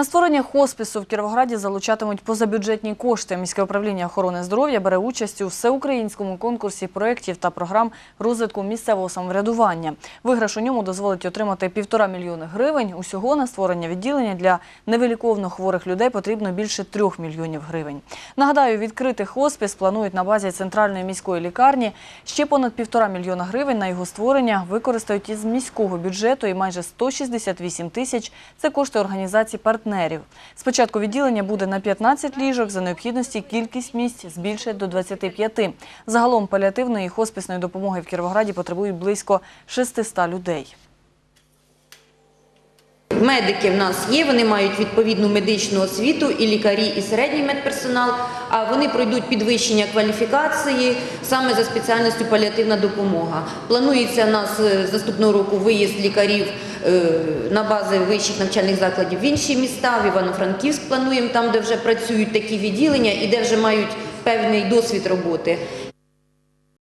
На створення хоспісу в Кіровограді залучатимуть позабюджетні кошти. Міське управління охорони здоров'я бере участь у всеукраїнському конкурсі проєктів та програм розвитку місцевого самоврядування. Виграш у ньому дозволить отримати півтора мільйони гривень. Усього на створення відділення для невиліковно хворих людей потрібно більше трьох мільйонів гривень. Нагадаю, відкрити хоспіс планують на базі центральної міської лікарні. Ще понад півтора мільйона гривень на його створення використають із міського бюджету і майже 168 тисяч – це кошти організацій партнерів. Спочатку відділення буде на 15 ліжок, за необхідності кількість місць збільшать до 25. Загалом паліативної і хосписної допомоги в Кіровограді потребують близько 600 людей. Медики в нас є, вони мають відповідну медичну освіту, і лікарі, і середній медперсонал. А вони пройдуть підвищення кваліфікації саме за спеціальністю паліативна допомога. Планується у нас е, з наступного року виїзд лікарів е, на бази вищих навчальних закладів в інші міста. В Івано-Франківськ плануємо там, де вже працюють такі відділення і де вже мають певний досвід роботи.